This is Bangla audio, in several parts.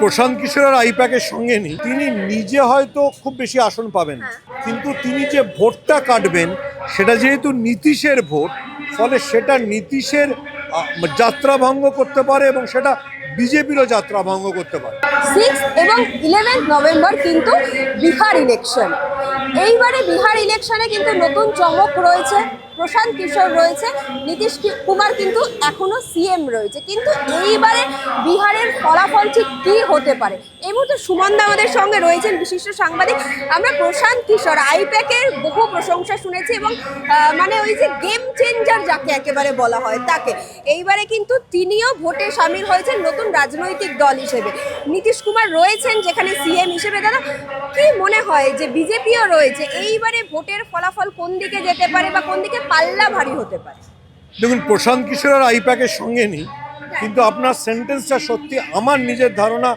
প্রশান্ত কিশোর আর আইপ্যাকের সঙ্গে নেই। তিনি নিজে হয়তো খুব বেশি আসন পাবেন কিন্তু তিনি যে ভোটটা কাটবেন সেটা যেহেতু নীতিশের ভোট ফলে সেটা নীতিশের যাত্রা ভঙ্গ করতে পারে এবং সেটা বিজেপিরও যাত্রা ভঙ্গ করতে পারে। সিক্স এবং ইলেভেন্থ নভেম্বর কিন্তু বিহার ইলেকশন এইবারে বিহার ইলেকশনে কিন্তু নতুন চমক রয়েছে। প্রশান্ত কিশোর রয়েছে, নীতিশ কুমার কিন্তু এখনও সিএম রয়েছে। কিন্তু এইবারে বিহারের ফলাফল ঠিক কি হতে পারে? এই মুহূর্তে সুমনদা আমাদের সঙ্গে রয়েছেন বিশিষ্ট সাংবাদিক। আমরা প্রশান্ত কিশোর, আইপ্যাকের বহু প্রশংসা শুনেছি এবং মানে ওই যে গেম চেঞ্জার যাকে একেবারে বলা হয় তাকে। এইবারে কিন্তু তিনিও ভোটে সামিল হয়েছেন নতুন রাজনৈতিক দল হিসেবে। নীতিশ কুমার রয়েছেন যেখানে সিএম হিসেবে। দাদা, কি মনে হয় যে বিজেপিও রয়েছে? এইবারে ভোটের ফলাফল কোন দিকে যেতে পারে বা কোন দিকে পাল্লা ভারী হতে পারে? দেখুন প্রশান্ত কিশোর আর আইপ্যাকের সঙ্গে নেই কিন্তু আপনার সেন্টেন্সটা সত্যি আমার নিজের ধারণা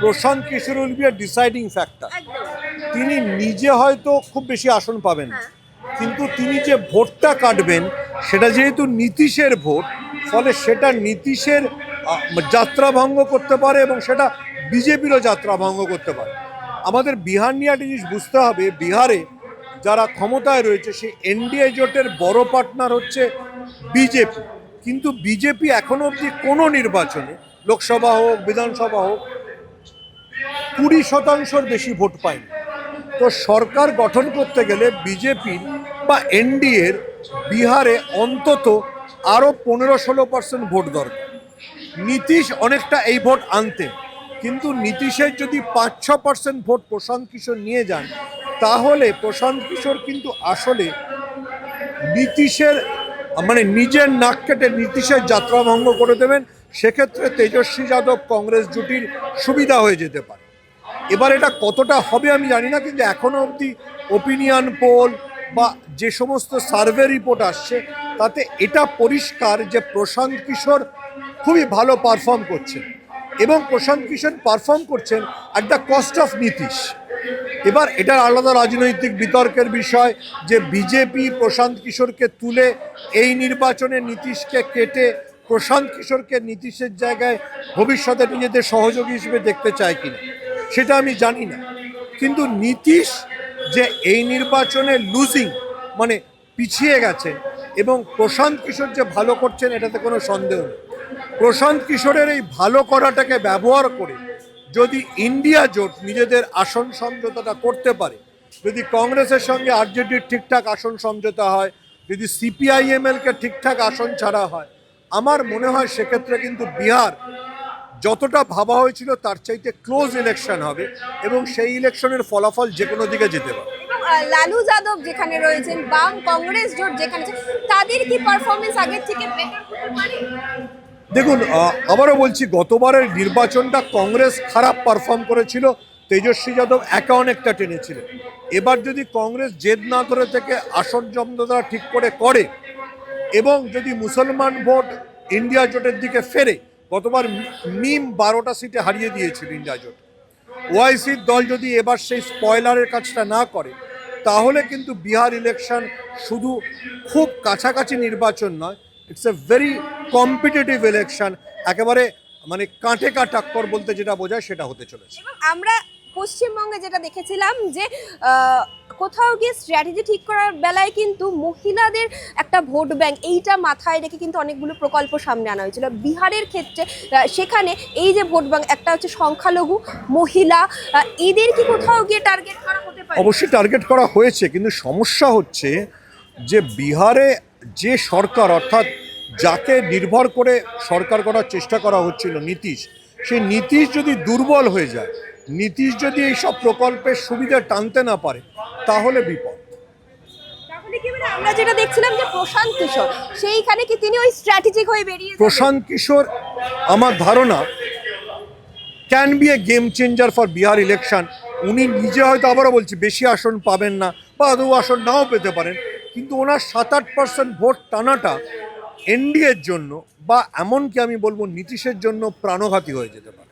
Prashant Kishor will be deciding factor. তিনি নিজে হয়তো খুব বেশি আসন পাবেন কিন্তু তিনি যে ভোটটা কাটবেন সেটা যেহেতু নীতিশের ভোট ফলে সেটা নীতিশের যাত্রা ভঙ্গ করতে পারে এবং সেটা বিজেপিরও যাত্রা ভঙ্গ করতে পারে। আমাদের বিহার নিয়ে একটা জিনিস বুঝতে হবে, বিহারে যারা ক্ষমতায় রয়েছে, সেই এনডিএ জোটের বড় পার্টনার হচ্ছে বিজেপি। কিন্তু বিজেপি এখনও অবধি কোনো নির্বাচনে, লোকসভা হোক, বিধানসভা হোক, কুড়ি শতাংশর বেশি ভোট পায়নি। তো সরকার গঠন করতে গেলে বিজেপির বা এনডিএর বিহারে অন্তত আরও পনেরো ষোলো পার্সেন্ট ভোট দরকার। নীতিশ অনেকটা এই ভোট আনতেন কিন্তু নীতিশের যদি পাঁচ, ছ পার্সেন্ট ভোট প্রশান্ত কিশোর নিয়ে যান, তাহলে প্রশান্ত কিশোর কিন্তু আসলে নীতিশের মানে নিজের নাক কেটে নীতিশের যাত্রা ভঙ্গ করে দেবেন। সেক্ষেত্রে তেজস্বী যাদব কংগ্রেস জুটির সুবিধা হয়ে যেতে পারে। এবার এটা কতটা হবে আমি জানি না, কিন্তু এখনও অবধি ওপিনিয়ন পোল বা যে সমস্ত সার্ভে রিপোর্ট আসছে, তাতে এটা পরিষ্কার যে প্রশান্ত কিশোর খুবই ভালো পারফর্ম করছেন এবং প্রশান্ত কিশোর পারফর্ম করছেন at the cost of Nitish এবার এটার আলাদা রাজনৈতিক বিতর্কের বিষয় যে বিজেপি প্রশান্ত কিশোরকে তুলে এই নির্বাচনে নীতিশকে কেটে প্রশান্ত কিশোরকে নীতিশের জায়গায় ভবিষ্যতে নিজেদের সহযোগী হিসেবে দেখতে চায় কিনা, সেটা আমি জানি না। কিন্তু নীতিশ যে এই নির্বাচনে লুজিং মানে পিছিয়ে গেছে এবং প্রশান্ত কিশোর যে ভালো করছেন, এটাতে কোনো সন্দেহ নেই। প্রশান্ত কিশোরের এই ভালো করাটাকে ব্যবহার করে যদি ইন্ডিয়া জোট নিজেদের আসন সমঝোতাটা করতে পারে, যদি কংগ্রেসের সঙ্গে আরজেডির ঠিকঠাক আসন সমঝোতা হয়, যদি সিপিআইএমএলকে ঠিকঠাক আসন ছাড়া হয়, আমার মনে হয় সেক্ষেত্রে কিন্তু বিহার যতটা ভাবা হয়েছিল তার চাইতে ক্লোজ ইলেকশন হবে এবং সেই ইলেকশনের ফলাফল যে কোনো দিকে যেতে পারে। লালু যাদব যেখানে রয়েছেন, বাম কংগ্রেস জোট যেখানে তাদের কি পারফরমেন্স আগের থেকে দেখুন আবারও বলছি, গতবারের নির্বাচনটা কংগ্রেস খারাপ পারফর্ম করেছিল, তেজস্বী যাদব একা অনেকটা টেনেছিলেন। এবার যদি কংগ্রেস জেদ না ধরে থেকে আসন জমদা ঠিক করে করে, এবং যদি মুসলমান ভোট ইন্ডিয়া জোটের দিকে ফেরে, গতবার মিম বারোটা সিটে হারিয়ে দিয়েছিল ইন্ডিয়া জোট। ওআইসির দল যদি এবার সেই স্পয়লারের কাজটা না করে, তাহলে কিন্তু বিহার ইলেকশন শুধু খুব কাছাকাছি নির্বাচন নয় it's a very competitive election একেবারে মানে কাঁটে কা টাক্কর বলতে যেটা বোঝায় সেটা হতে চলেছে। আমরা পশ্চিমবঙ্গে যেটা দেখেছিলাম যে কোথাও গিয়ে স্ট্র্যাটেজি ঠিক করার বেলায় কিন্তু মহিলাদের একটা ভোট ব্যাংক এইটা মাথায় রেখে কিন্তু অনেকগুলো প্রকল্প সামনে আনা হয়েছিল। বিহারের ক্ষেত্রে সেখানে এই যে ভোট ব্যাংক একটা হচ্ছে সংখ্যালঘু মহিলা এদের কি কোথাও গিয়ে টার্গেট করা হতে পারে? অবশ্যই টার্গেট করা হয়েছে কিন্তু সমস্যা হচ্ছে যে বিহারে যে সরকার অর্থাৎ যাকে নির্ভর করে সরকার করার চেষ্টা করা হচ্ছিল নীতিশ সেই নীতিশ যদি দুর্বল হয়ে যায় নীতিশ যদি এই সব প্রকল্পের সুবিধা টানতে না পারে তাহলে বিপদ। আমরা যেটা দেখছিলাম যে প্রশান্ত কিশোর সেইখানে কি তিনি ওই স্ট্র্যাটেজিক হয়ে বেরিয়ে প্রশান্ত কিশোর আমার ধারণা can be a game changer for Bihar election উনি নিজে হয়তো আবারও বলছি বেশি আসন পাবেন না বা আদৌ আসন নাও পেতে পারেন। কিন্তু ওনার সাত আট পার্সেন্ট ভোট টানাটা এনডিএর জন্য বা এমনকি আমি বলব নীতিশের জন্য প্রাণঘাতী হয়ে যেতে পারে।